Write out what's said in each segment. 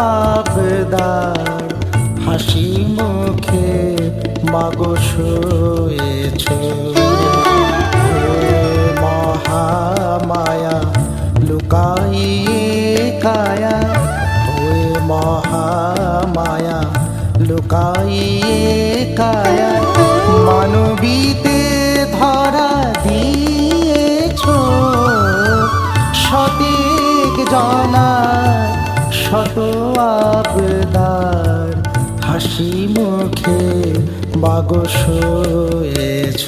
আবদার হাসি মুখে মাগো শুয়েছ। মহামায়া লুকাই কায়া। হয়ে মহামায়া লুকাই কায়া। মানবীতে শত আবদার হাসি মুখে বাগো শুয়েছ।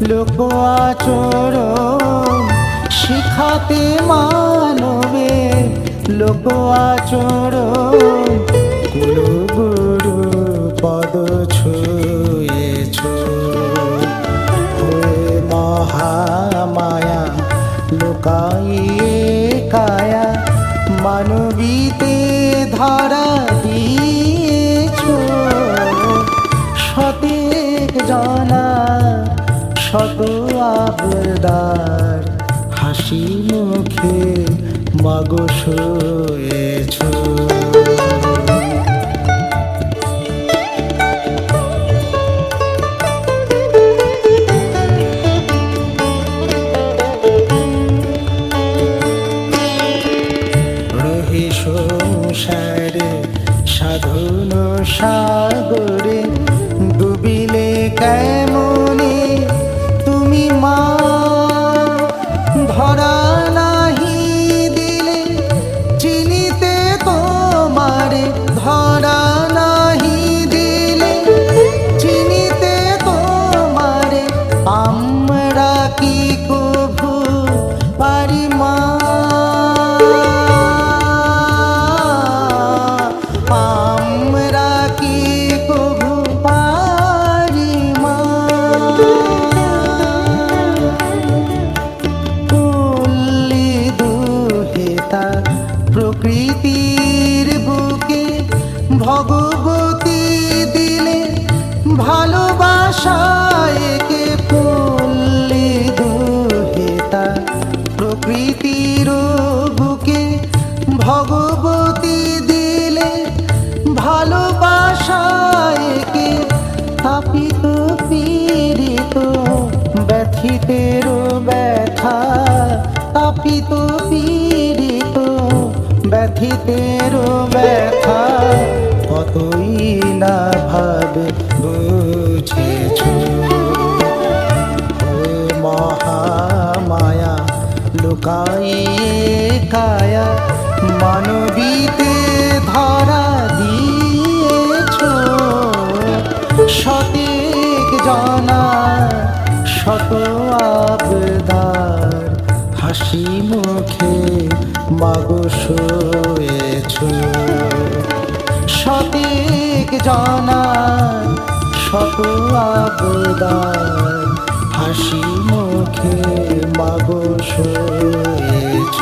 লোক আচরণ শিখাতে মানবে। লোক আচরণ গুরু গুরু পদ ছুঁয়েছ। হয়ে মহামায়া, লোকাইয়ে কায়া, মানবীতে ধরা দিয়েছ। সতেক জানা শত আবদার হাসি মুখে মাগো শুয়েছ। তাপিত পীড়িত ব্যথিতের ব্যথা, কতই না ভাবে বুঝেছ? মহামায়া লুকাইয়ে কায়া, মানবীতে ধরা দিয়েছ। সতেক জানা, শত আবদার। হাসি মুখে মাগো শুয়েছ। সতীক জানা শত আবদার হাসি মুখে মাগো শুয়েছ।